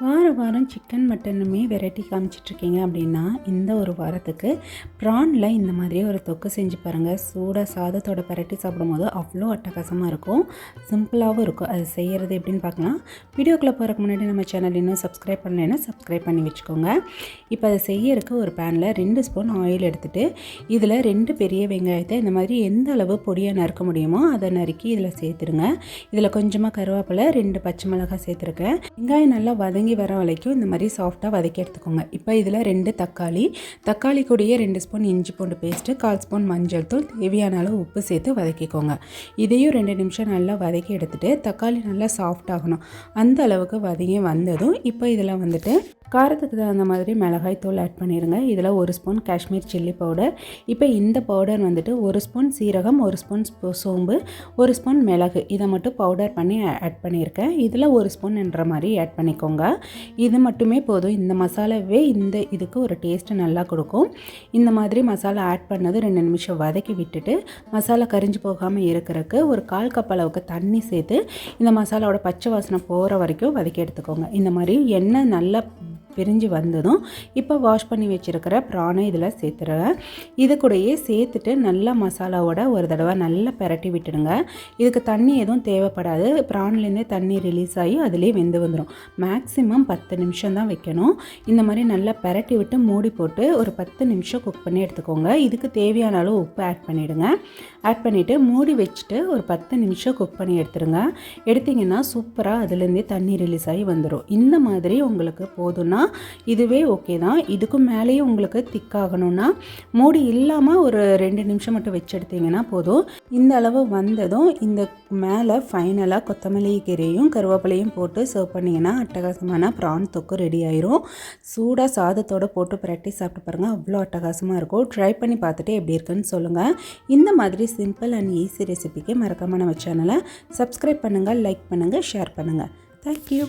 வார வாரம் chicken மட்டனுமே variety காமிச்சிட்ருக்கீங்க அப்படின்னா இந்த ஒரு வாரத்துக்கு ப்ரானில் இந்த மாதிரியே ஒரு தொக்கு செஞ்சு பாருங்கள் சூடாக சாதத்தோட பரட்டி சாப்பிடும்போது அவ்வளோ அட்டகாசமாக இருக்கும். சிம்பிளாகவும் இருக்கும். அது செய்கிறது எப்படின்னு பார்க்கலாம். வீடியோக்குள்ளே போகிறக்கு முன்னாடி நம்ம சேனல் இன்னும் சப்ஸ்கிரைப் பண்ணலைன்னா சப்ஸ்கிரைப் பண்ணி வச்சுக்கோங்க. இப்போ அதை செய்யறதுக்கு ஒரு பேனில் ரெண்டு ஸ்பூன் ஆயில் எடுத்துகிட்டு இதில் ரெண்டு பெரிய வெங்காயத்தை இந்த மாதிரி எந்த அளவு பொடியாக நறுக்க முடியுமோ அதை நறுக்கி இதில் சேர்த்துருங்க இதில் கொஞ்சமாக கருவேப்பிலை ரெண்டு பச்சை மிளகாய் சேர்த்துருக்கேன். வெங்காயம் நல்லா வதங்கி வர வரைக்கும் இந்த மாதிரி சாஃப்டாக வதக்கி எடுத்துக்கோங்க. இப்போ இதில் ரெண்டு தக்காளி தக்காளி கூடயே ரெண்டு ஸ்பூன் இஞ்சி பூண்டு பேஸ்ட்டு கால் ஸ்பூன் மஞ்சள் தூள் தேவையான அளவு உப்பு சேர்த்து வதக்கிக்கோங்க. இதையும் ரெண்டு நிமிஷம் நல்லா வதக்கி எடுத்துகிட்டு தக்காளி நல்லா சாஃப்ட் ஆகணும். அந்த அளவுக்கு வதங்கி வந்ததும் இப்போ இதில் வந்துட்டு காரத்துக்கு தகுந்த மாதிரி மிளகாய் தூள் ஆட் பண்ணிடுங்க இதில் ஒரு ஸ்பூன் காஷ்மீர் சில்லி பவுடர். இப்போ இந்த பவுடர் வந்துட்டு ஒரு ஸ்பூன் சீரகம் ஒரு ஸ்பூன் சோம்பு ஒரு ஸ்பூன் மிளகு. இதை மட்டும் பவுடர் பண்ணி ஆட் பண்ணியிருக்கேன் இதில் ஒரு ஸ்பூன்ன்ற மாதிரி ஆட் பண்ணிக்கோங்க. இது மட்டுமே போதும். இந்த மசாலாவே இந்த இதுக்கு ஒரு டேஸ்ட்டு நல்லா கொடுக்கும். இந்த மாதிரி மசாலா ஆட் பண்ணது ரெண்டு நிமிஷம் வதக்கி விட்டுட்டு மசாலா கரிஞ்சு போகாமல் இருக்கிறதுக்கு ஒரு கால் கப் அளவுக்கு தண்ணி சேர்த்து இந்த மசாலாவோட பச்சை வாசனை போகிற வரைக்கும் வதக்கி எடுத்துக்கோங்க. இந்த மாதிரி எண்ணெய் நல்லா பிரிஞ்சு வந்ததும் இப்போ வாஷ் பண்ணி வச்சுருக்கிற ப்ரானை இதில் சேர்த்துருவேன் இது கூடயே சேர்த்துட்டு நல்லா மசாலாவோட ஒரு தடவை நல்லா பிரட்டி விட்டுடுங்க. இதுக்கு தண்ணி எதுவும் தேவைப்படாது. ப்ரான்லேருந்தே தண்ணி ரிலீஸ் ஆகி அதிலே வெந்து வந்துடும் மேக்ஸிமம் பத்து நிமிஷம் தான் வைக்கணும். இந்த மாதிரி நல்லா பிரட்டி விட்டு மூடி போட்டு ஒரு பத்து நிமிஷம் குக் பண்ணி எடுத்துக்கோங்க. இதுக்கு தேவையான அளவு உப்பு ஆட் பண்ணிவிடுங்க ஆட் பண்ணிவிட்டு மூடி வச்சுட்டு ஒரு பத்து நிமிஷம் குக் பண்ணி எடுத்துருங்க எடுத்திங்கன்னா சூப்பராக அதுலேருந்தே தண்ணி ரிலீஸ் ஆகி வந்துடும் இந்த மாதிரி உங்களுக்கு போதும்னா இதுவே ஓகே தான். இதுக்கும் மேலேயும் உங்களுக்கு திக்காகணும்னா மூடி இல்லாமல் ஒரு ரெண்டு நிமிஷம் மட்டும் வச்செடுத்தீங்கன்னா போதும். இந்த அளவு வந்ததும் இந்த மேலே ஃபைனலாக கொத்தமல்லி கீரையும் கருவேப்பிலையும் போட்டு சர்வ் பண்ணிங்கன்னா அட்டகாசமான ப்ரான் தொக்கு ரெடி ஆயிரும். சூடாக சாதத்தோடு போட்டு பிரட்டி சாப்பிட்டு பாருங்கள் அவ்வளோ அட்டகாசமாக இருக்கும். ட்ரை பண்ணி பார்த்துட்டு எப்படி இருக்குன்னு சொல்லுங்கள் இந்த மாதிரி சிம்பிள் அண்ட் ஈஸி ரெசிபிக்கு மறக்காமல் நம்ம சேனலை சப்ஸ்கிரைப் பண்ணுங்கள் லைக் பண்ணுங்கள் ஷேர் பண்ணுங்கள் தேங்க்யூ